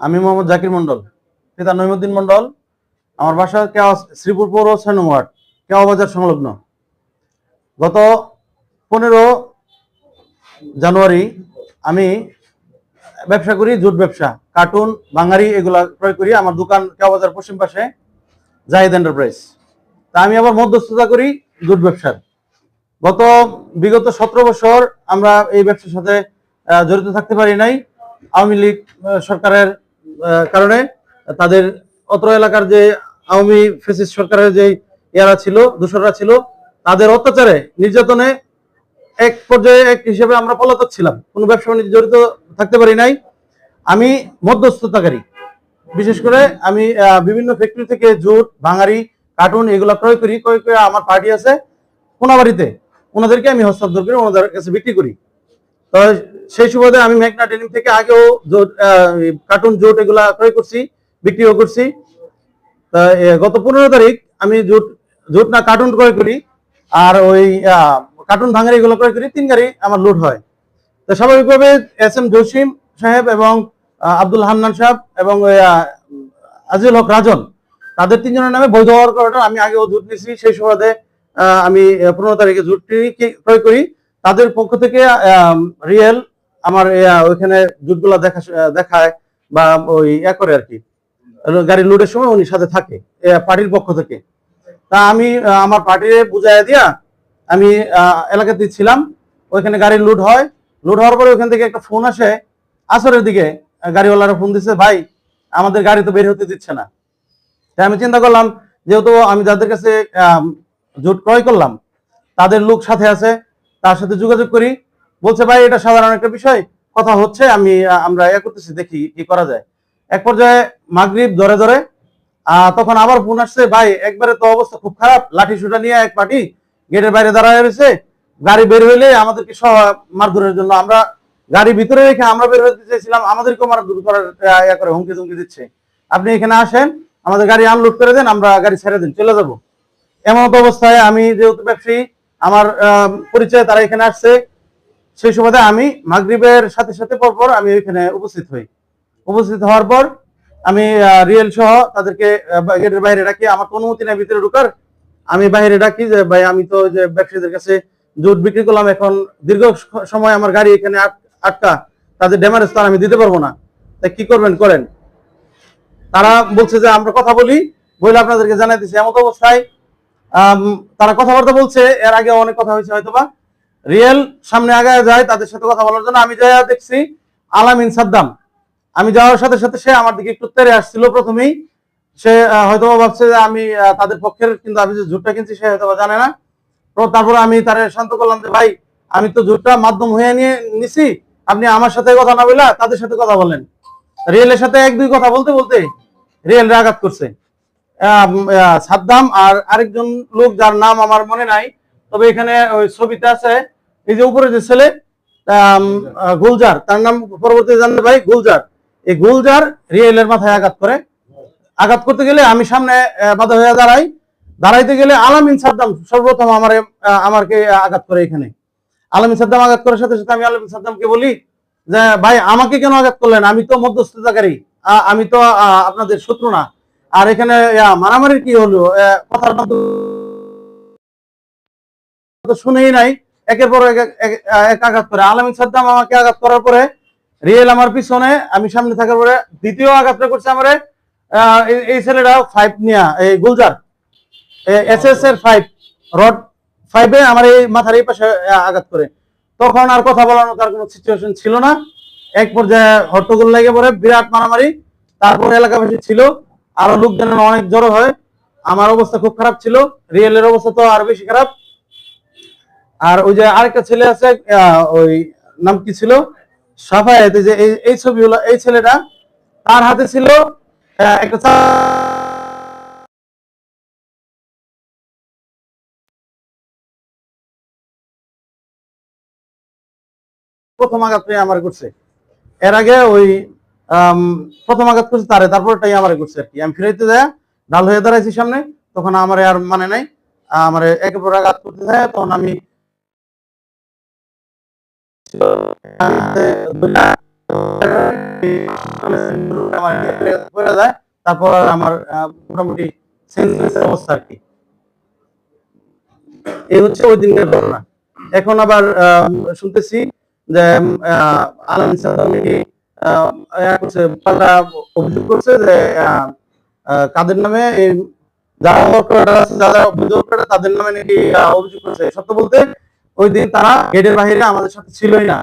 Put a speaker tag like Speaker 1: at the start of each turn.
Speaker 1: আমি মোহাম্মদ জাকির মন্ডল পিতা নইমুদ্দিন মন্ডল আমার বাসা কেওয়া শ্রীপুর পৌর ছয় নং ওয়ার্ড, কেওয়া বাজার সংলগ্ন। গত পনেরো জানুয়ারি আমি ব্যবসা করি, জুট ব্যবসা, কার্টুন, বাঙালি এগুলা ক্রয় করি, আমার দোকান কেওয়া বাজার পশ্চিম পাশে জাহিদ এন্টারপ্রাইজ। তা আমি আবার মধ্যস্থতা করি জুট ব্যবসার। গত বিগত সতেরো বছর আমরা এই ব্যবসার সাথে জড়িত থাকতে পারি নাই। আওয়ামী লীগ সরকারের কারণে তাদের অত্র এলাকার যে আওয়ামী ফেসিস্ট সরকারের যে ইয়ারা ছিল দূষররা ছিল, তাদের অত্যাচারে নির্যাতনে এক পর্যায়ে এক হিসেবে আমরা পলাতক ছিলাম। কোনো ব্যবসা বাণিজ্যে জড়িত থাকতে পারি নাই। আমি মধ্যস্থতাকারী। বিশেষ করে আমি বিভিন্ন ফ্যাক্টরি থেকে জুট, ভাঙারি কার্টুন এগুলো ক্রয় করি, ক্রয় করে আমার পার্টি আছে কোনাবাড়িতে। ওনাদেরকে আমি হস্তান্তর করি ওনাদের কাছে বিক্রি করি। তো সেই সুবাদে আমি মেঘনা ডেনিম থেকে আগেও কার্টুন জোট এগুলা ক্রয় করছি, বিক্রিও করছি। গত পনেরো তারিখ আমি জোট জোট না, কার্টুন ক্রয় করি। আর ওই কার্টুন ভাঙারি এগুলো ক্রয় করি, তিন গাড়ি আমার লোড হয়। তো স্বাভাবিকভাবে এস এম জসিম সাহেব এবং আব্দুল হান্নান সাহেব এবং আজিজুল হক রাজন, তাদের তিনজনের নামে বৈধ হওয়ার কারণে আমি আগেও জুট নিয়েছি। সেই সুবাদে আমি পনেরো তারিখে জুটটি ক্রয় করি। তাদের পক্ষ থেকে রিয়েল আমার ওইখানে জুটগুলা দেখা, দেখায় বা ওই ইয়া করে আর কি। গাড়ি লোডের সময় উনি সাথে থাকে পার্টির পক্ষ থেকে। তা আমি আমার পার্টিরে বুঝাইয়া দিয়া আমি এলাকাতে ছিলাম। ওইখানে গাড়ি লুট হয়। লুট হওয়ার পরে ওইখান থেকে একটা ফোন আসে। আসরের দিকে গাড়িওয়ালারা ফোন দিচ্ছে ভাই, আমাদের গাড়ি তো বের হতে দিচ্ছে না। তাই আমি চিন্তা করলাম, যেহেতু আমি যাদের কাছে জুট ক্রয় করলাম, তাদের লোক সাথে আছে। তার সাথে যোগাযোগ করি। বলছে ভাই এটা সাধারণ একটা বিষয়। কথা হচ্ছে আমি আমরা ইয়ে করতেছি দেখি কি করা যায়। এক পর্যায়ে মাগরিব ধরে ধরে আহ, তখন আবার ফোন আসছে ভাই একবারে তো অবস্থা খুব খারাপ। লাঠি সুটা নিয়ে এক পার্টি গেটের বাইরে দাঁড়ায় রয়েছে। গাড়ি বের হইলে আমাদেরকে সহ মারধরের জন্য আমরা গাড়ি ভিতরে রেখে আমরা বের হতে চাইছিলাম। আমাদেরকেও মারধর করার ইয়া করে হুমকি ধুমকি দিচ্ছে। আপনি এখানে আসেন আমাদের গাড়ি আনলোড করে দেন আমরা গাড়ি ছেড়ে দিন চলে যাব। এমন অবস্থায় আমি যেহেতু ব্যবসায়ী আমার পরিচয় তারা এখানে আসছে। সেই সুবাদে আমি মাগরিবের সাথে সাথে পরপর আমি এখানে উপস্থিত হই। উপস্থিত হওয়ার পর আমি রিয়েল সহ তাদেরকে গেটের বাইরে ডাকি। আমার অনুমতি নেই ভিতরে ঢুকার। আমি বাইরে ডাকি যে, ভাই, আমি তো যে ব্যবসায়ীদের কাছে জুট বিক্রি করলাম। এখন দীর্ঘ সময় আমার গাড়ি এখানে আট- আটকা। তাদের ড্যামারেজ তো আমি দিতে পারব না। তাই কি করবেন, করেন? তারা বলছে যে, আমরা কথা বলি। বলে আপনাদেরকে জানাই দিচ্ছি এমন অবস্থায় তারা কথাবার্তা বলছে এর আগে অনেক কথা হয়েছে হয়তোবা। রিয়েল সামনে আগে যায় তাদের সাথে কথা বলার জন্য। আমি যাই দেখছি আলামিন সাদ্দাম। আমি যাওয়ার সাথে সাথে সে আমার দিকে একটু তেরে আসছিল প্রথমেই। সে আহ, হয়তোবা ভাবছে যে আমি তাদের পক্ষের কিন্তু আমি যে জুটটা কিনছি সে হয়তোবা জানে না। তারপরে আমি তার শান্ত করলাম যে ভাই আমি তো জুটটা মাধ্যম হয়ে নিয়ে নিছি। আপনি আমার সাথে কথা না বললা তাদের সাথে কথা বলেন। রিয়েলের সাথে এক দুই কথা বলতে বলতে রিয়েল আঘাত করছে। সাদ্দাম আর আরেকজন লোক যার নাম আমার মনে নাই, তবে এখানে ওই ছবিতে আছে, এই যে উপরে যে ছেলে গুলজার, তার নাম পরবর্তী জানতে ভাই গুলজার। এই গুলজার রিয়েলের মাথায় আঘাত করে। আঘাত করতে গেলে আমি সামনে বাধা হয়ে দাঁড়াই। দাঁড়াইতে গেলে আলামিন সাদ্দাম সর্বপ্রথম আমার আমাকে আঘাত করে এখানে। আলামিন সাদ্দাম আঘাত করার সাথে সাথে আমি আলামিন সাদ্দামকে বলি যে, ভাই, আমাকে কেন আঘাত করলেন? আমি তো মধ্যস্থতাকারী। আমি তো আপনাদের শত্রু না। আর এখানে মারামারির কি হলো? কথার মাধ্যমে তো শুনেই নাই। একের পর এক আঘাত করে। আলামিন সাদ্দাম আমাকে আঘাত করার পরে রিয়েল আমার পিছনে, আমি সামনে থাকার পরে দ্বিতীয় আঘাতটা করছে আমারে এই- ছেলেটা ফাইভ নিয়া, এই গুলজার। এস এস এর ফাইভ রড ফাইভে আমার এই মাথার এই পাশে আঘাত করে। তখন আর কথা বলার তার কোনো সিচুয়েশন ছিল না। এক পর্যায়ে হট্টগোল লেগে পড়ে, বিরাট মারামারি। তারপর এলাকাবাসী ছিল। আরও লোকজন অনেক জড়ো হয়। আমার অবস্থা খুব খারাপ ছিল, রিয়েলের অবস্থা তো আরও বেশি খারাপ। আর ওই যে আরেকটা ছেলে আছে ওই নাম কি ছিল? সাফায়াত, এই যে এই- এই ছবিগুলো এই ছেলেটা তার হাতে ছিল একটা প্রথম আঘাত আমার করছে এর আগে ওই প্রথম আঘাত করছে তারে তারপরটাই আমার করছে আর কি। আমি ফিরাইতে যায় ডাল হয়ে দাঁড়াইছি সামনে তখন আমার আর মানে নাই আমার একে পর আঘাত করতে যায় তখন আমি তারপর এখন আবার শুনতেছি যে আহ, পাল্টা অভিযোগ করছে যে কাদের নামে এই যারা ওয়ার্কার আছে, যারা অভিযোগ করে তাদের নামে নাকি অভিযোগ করছে। সত্য বলতে ওই দিন তারা গেটের বাইরে আমাদের সাথে ছিলই না।